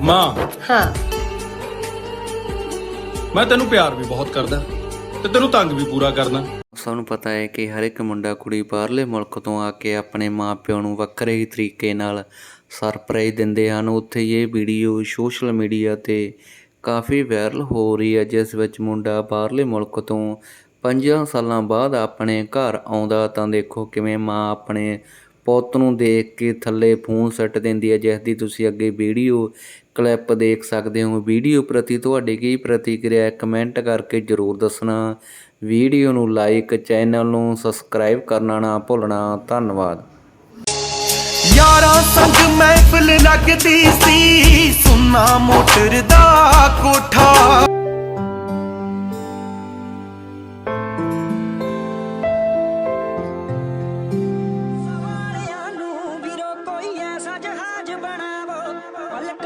ਮਾਂ। ਹਾਂ। ਮੈਂ ਤੈਨੂੰ ਪਿਆਰ ਵੀ ਬਹੁਤ ਕਰਦਾ ਤੇ ਤੈਨੂੰ ਤੰਗ ਵੀ ਪੂਰਾ ਕਰਨਾ ਸਭ ਨੂੰ ਪਤਾ ਹੈ ਕਿ ਹਰ ਇੱਕ ਮੁੰਡਾ ਕੁੜੀ ਬਾਹਰਲੇ ਮੁਲਕ ਤੋਂ ਆ ਕੇ ਆਪਣੇ ਮਾਪਿਆਂ ਨੂੰ ਵੱਖਰੇ ਹੀ ਤਰੀਕੇ ਨਾਲ ਸਰਪ੍ਰਾਈਜ਼ ਦਿੰਦੇ ਹਨ। ਉੱਥੇ ਇਹ ਵੀਡੀਓ ਸੋਸ਼ਲ ਮੀਡੀਆ ਤੇ ਕਾਫੀ ਵਾਇਰਲ ਹੋ ਰਹੀ ਹੈ ਜਿਸ ਵਿੱਚ ਮੁੰਡਾ ਬਾਹਰਲੇ ਮੁਲਕ ਤੋਂ 5 ਸਾਲਾਂ ਬਾਅਦ ਆਪਣੇ ਘਰ ਆਉਂਦਾ ਤਾਂ ਦੇਖੋ ਕਿਵੇਂ ਮਾਂ ਆਪਣੇ ਪੁੱਤ ਨੂੰ ਦੇਖ ਕੇ ਥੱਲੇ ਫੋਨ ਸੱਟ ਦਿੰਦੀ ਹੈ ਜਿਸ ਦੀ ਤੁਸੀਂ ਅੱਗੇ ਵੀਡੀਓ ਕਲਿੱਪ ਦੇਖ ਸਕਦੇ ਹੋ। ਵੀਡੀਓ ਪ੍ਰਤੀ ਤੁਹਾਡੀ ਕੀ ਪ੍ਰਤੀਕਿਰਿਆ ਹੈ? ਕਮੈਂਟ ਕਰਕੇ ਜਰੂਰ ਦੱਸਣਾ। ਵੀਡੀਓ ਨੂੰ ਲਾਈਕ, ਚੈਨਲ ਨੂੰ ਸਬਸਕ੍ਰਾਈਬ ਕਰਨਾ ਨਾ ਭੁੱਲਣਾ। ਧੰਨਵਾਦ। ਯਾਰਾਂ ਸੰਗ ਮਹਿਫਿਲ ਲੱਗਦੀ ਸੀ। ਸੁਨਾ ਮੋਟਰ ਦਾ ਕੋਠਾ। ¿Cuál